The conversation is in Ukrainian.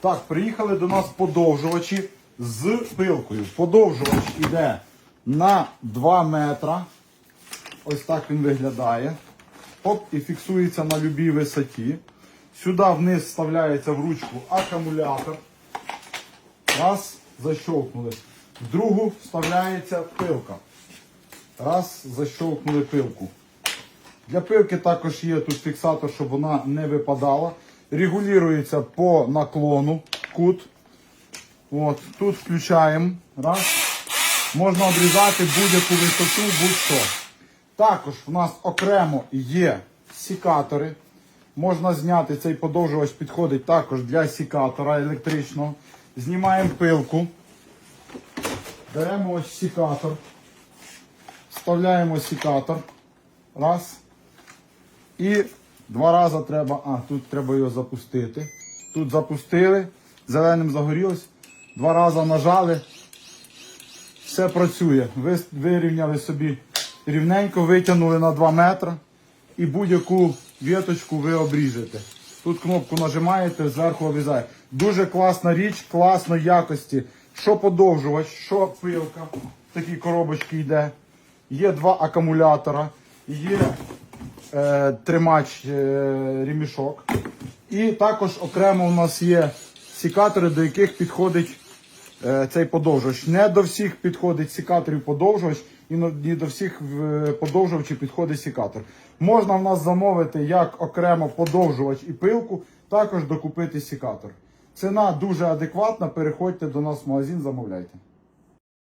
Так, приїхали до нас подовжувачі з пилкою. Подовжувач іде на 2 метра. Ось так він виглядає. Оп, і фіксується на будь-якій висоті. Сюди вниз вставляється в ручку акумулятор. Раз, защелкнули. В другу вставляється пилка. Раз, защелкнули пилку. Для пилки також є тут фіксатор, щоб вона не випадала. Регулюється по наклону кут. От, тут включаємо. Раз. Можна обрізати будь-яку висоту, будь-що. Також у нас окремо є сікатори. Можна зняти цей подовжувач, підходить також для сікатора електричного. Знімаємо пилку. Беремо ось сікатор. Вставляємо сікатор. Раз. І два рази треба. А, тут треба його запустити. Тут запустили, зеленим загорілось. Два рази нажали. Все працює. Ви вирівняли собі рівненько, витягнули на 2 метри і будь-яку віточку ви обріжете. Тут кнопку нажимаєте, зверху обрізає. Дуже класна річ, класної якості. Що подовжувач, що пилка. Такі коробочки йде. Є два акумулятора, є тримач е, ремішок. І також окремо у нас є сікатори, до яких підходить е, цей подовжувач. Не до всіх підходить сікаторів подовжувач, і не до всіх е, подовжувачів підходить сікатор. Можна в нас замовити як окремо подовжувач і пилку, також докупити сікатор. Ціна дуже адекватна. Переходьте до нас в магазин, замовляйте.